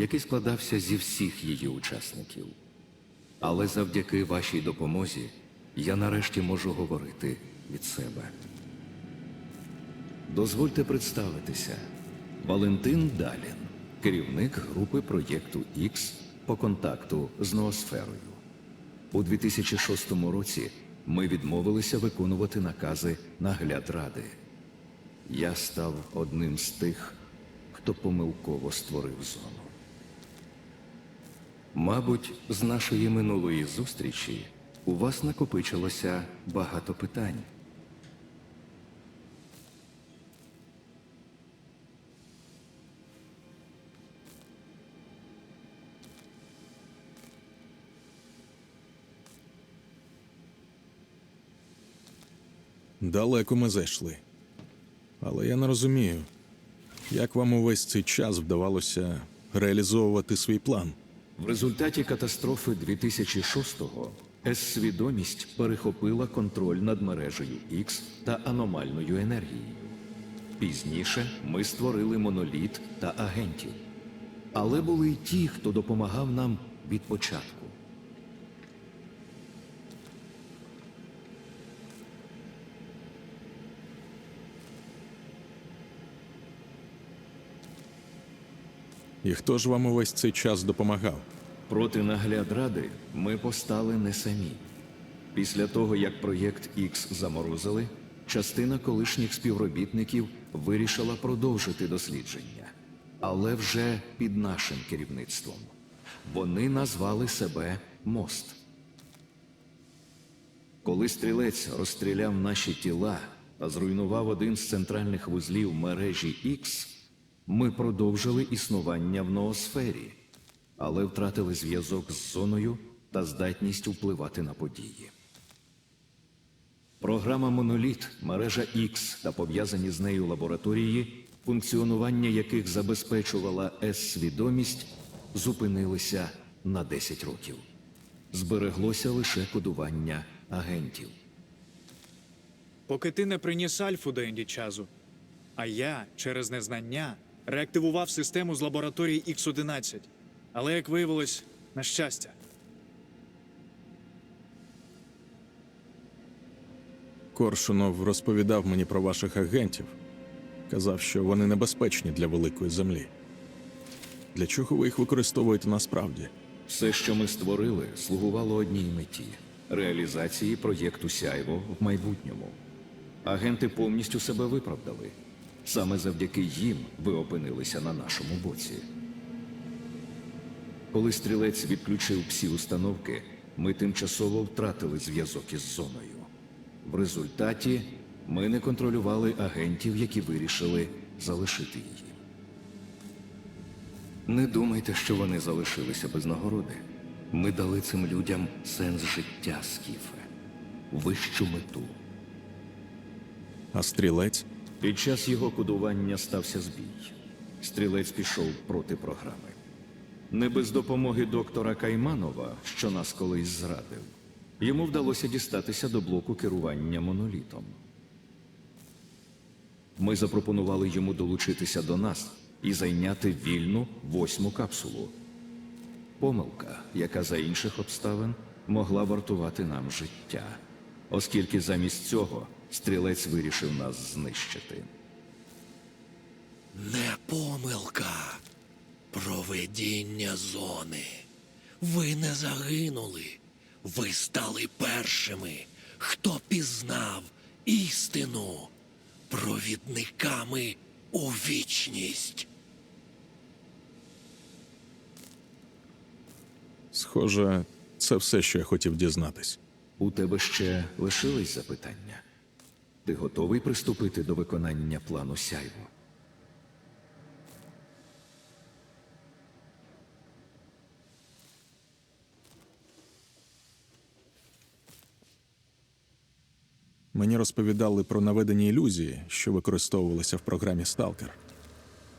який складався зі всіх її учасників. Але завдяки вашій допомозі я нарешті можу говорити від себе. Дозвольте представитися. Валентин Далін, керівник групи проєкту X по контакту з ноосферою. У 2006 році ми відмовилися виконувати накази нагляд ради. Я став одним з тих, хто помилково створив зону. Мабуть, з нашої минулої зустрічі у вас накопичилося багато питань. Далеко ми зайшли. Але я не розумію, як вам увесь цей час вдавалося реалізовувати свій план. В результаті катастрофи 2006-го С-свідомість перехопила контроль над мережею X та аномальною енергією. Пізніше ми створили моноліт та агентів. Але були й ті, хто допомагав нам від початку. І хто ж вам увесь цей час допомагав? Проти нагляд ради ми постали не самі. Після того, як проєкт X заморозили, частина колишніх співробітників вирішила продовжити дослідження, але вже під нашим керівництвом. Вони назвали себе мост. Коли стрілець розстріляв наші тіла та зруйнував один з центральних вузлів мережі X, ми продовжили існування в ноосфері, але втратили зв'язок з зоною та здатність впливати на події. Програма Моноліт, мережа X та пов'язані з нею лабораторії, функціонування яких забезпечувала С-свідомість, зупинилися на 10 років. Збереглося лише кодування агентів. Поки ти не приніс альфу до індічазу. А я через незнання реактивував систему з лабораторії X11. Але, як виявилось, на щастя. Коршунов розповідав мені про ваших агентів. Казав, що вони небезпечні для великої землі. Для чого ви їх використовуєте насправді? Все, що ми створили, слугувало одній меті реалізації проєкту Сяйво в майбутньому. Агенти повністю себе виправдали. Саме завдяки їм ви опинилися на нашому боці. Коли стрілець відключив всі установки, ми тимчасово втратили зв'язок із зоною. В результаті ми не контролювали агентів, які вирішили залишити її. Не думайте, що вони залишилися без нагороди. Ми дали цим людям сенс життя, Скіфе, вищу мету. А стрілець? Під час його кодування стався збій. Стрілець пішов проти програми. Не без допомоги доктора Кайманова, що нас колись зрадив, йому вдалося дістатися до блоку керування монолітом. Ми запропонували йому долучитися до нас і зайняти вільну восьму капсулу. Помилка, яка за інших обставин могла вартувати нам життя, оскільки замість цього стрілець вирішив нас знищити. Не помилка. Проведіння зони. Ви не загинули. Ви стали першими, хто пізнав істину провідниками у вічність. Схоже, це все, що я хотів дізнатись. У тебе ще лишились запитання? Ти готовий приступити до виконання плану сяйво? Мені розповідали про наведені ілюзії, що використовувалися в програмі Сталкер.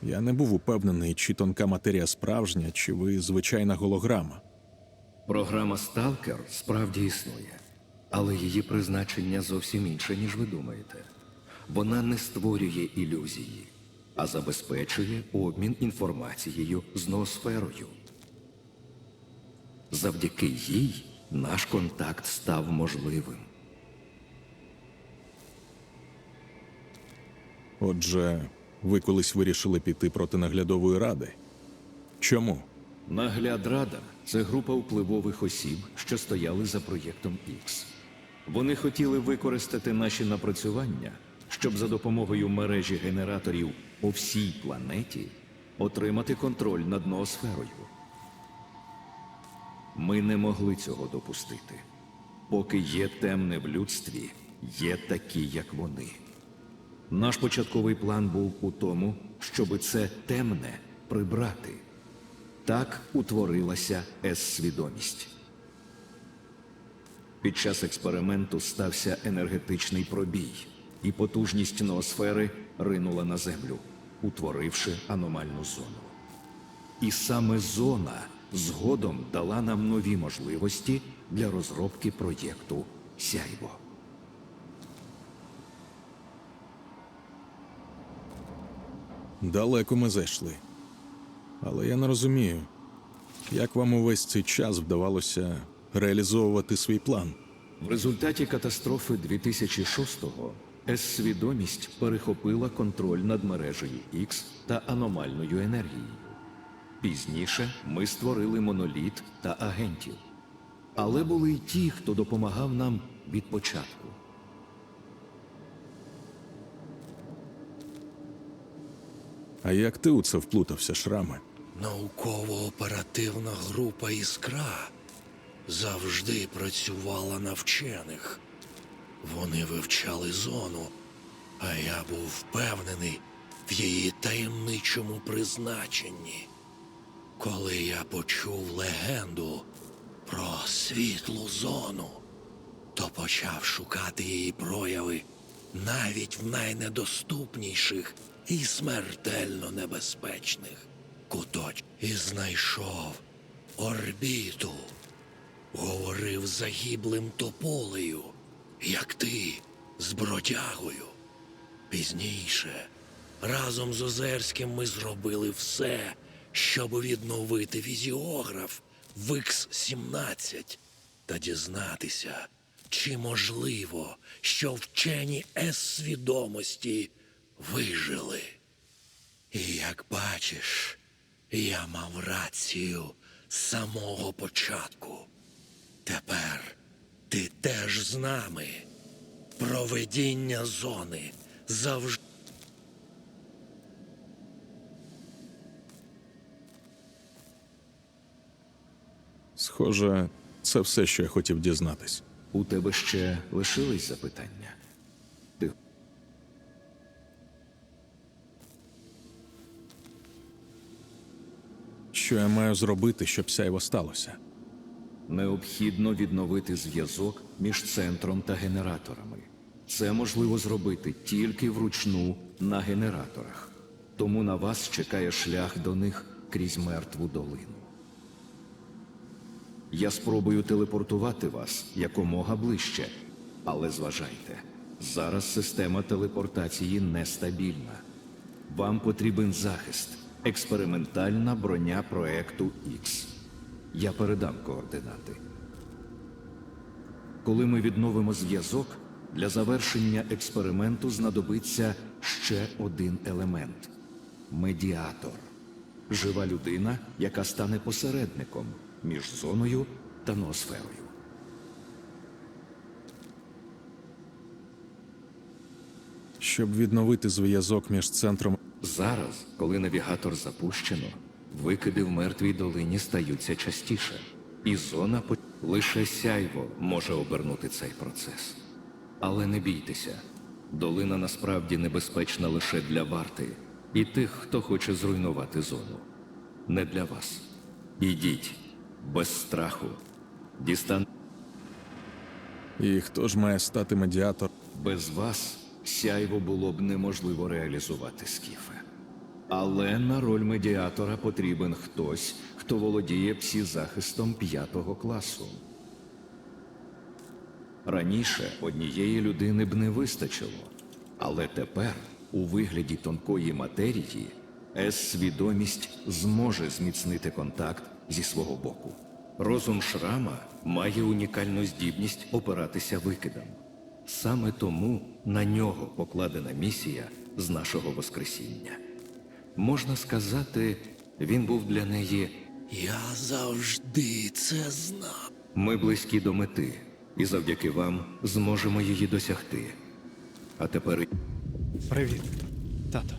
Я не був упевнений, чи тонка матерія справжня, чи ви звичайна голограма. Програма Сталкер справді існує, але її призначення зовсім інше, ніж ви думаєте. Вона не створює ілюзії. а забезпечує обмін інформацією з ноосферою. Завдяки їй наш контакт став можливим. Отже, ви колись вирішили піти проти наглядової ради. Чому? Наглядрада це група впливових осіб, що стояли за проєктом X. Вони хотіли використати наші напрацювання, щоб за допомогою мережі генераторів по всій планеті отримати контроль над ноосферою. Ми не могли цього допустити. Поки є темне в людстві, є такі, як вони. Наш початковий план був у тому, щоби це темне прибрати. Так утворилася С-свідомість. Під час експерименту стався енергетичний пробій, і потужність ноосфери ринула на землю, утворивши аномальну зону. І саме зона згодом дала нам нові можливості для розробки проєкту Сяйво. Далеко ми зайшли. Але я не розумію, як вам увесь цей час вдавалося реалізовувати свій план. В результаті катастрофи 2006-го С-свідомість перехопила контроль над мережею X та аномальною енергією. Пізніше ми створили моноліт та агентів. Але були й ті, хто допомагав нам від початку. А як ти у це вплутався, шраме? Науково-оперативна група Іскра завжди працювала на вчених. Вони вивчали зону, а я був впевнений в її таємничому призначенні. Коли я почув легенду про світлу зону, то почав шукати її прояви навіть в найнедоступніших і смертельно небезпечних куточ і знайшов орбіту. Говорив загиблим тополею, як ти з бродягою. Пізніше, разом з Озерським ми зробили все, щоб відновити візіограф в X-17 та дізнатися, чи можливо, що вчені С-свідомості вижили. І як бачиш, я мав рацію з самого початку. Тепер ти теж з нами. Проведіння зони завжди. Схоже, це все, що я хотів дізнатись. У тебе ще лишились запитання? Ти Що я маю зробити, щоб сяйво сталося? Необхідно відновити зв'язок між центром та генераторами. Це можливо зробити тільки вручну на генераторах. Тому на вас чекає шлях до них крізь мертву долину. Я спробую телепортувати вас якомога ближче, але зважайте, зараз система телепортації нестабільна. Вам потрібен захист, експериментальна броня проекту X. Я передам координати. Коли ми відновимо зв'язок, для завершення експерименту знадобиться ще один елемент медіатор. Жива людина, яка стане посередником між зоною та ноосферою. Щоб відновити зв'язок між центром. Зараз, коли навігатор запущено, викиди в мертвій долині стаються частіше, і зона по... лише сяйво може обернути цей процес. Але не бійтеся, долина насправді небезпечна лише для варти і тих, хто хоче зруйнувати зону. Не для вас. Ідіть без страху. Дістан І хто ж має стати медіатор? без вас сяйво було б неможливо реалізувати скіфе. Але на роль медіатора потрібен хтось, хто володіє псі-захистом п'ятого класу. Раніше однієї людини б не вистачило, але тепер у вигляді тонкої матерії, С-свідомість зможе зміцнити контакт зі свого боку. Розум шрама має унікальну здібність опиратися викидам. Саме тому на нього покладена місія з нашого Воскресіння. Можна сказати, він був для неї Я завжди це знав. ми близькі до мети, і завдяки вам зможемо її досягти. А тепер Привіт, тато.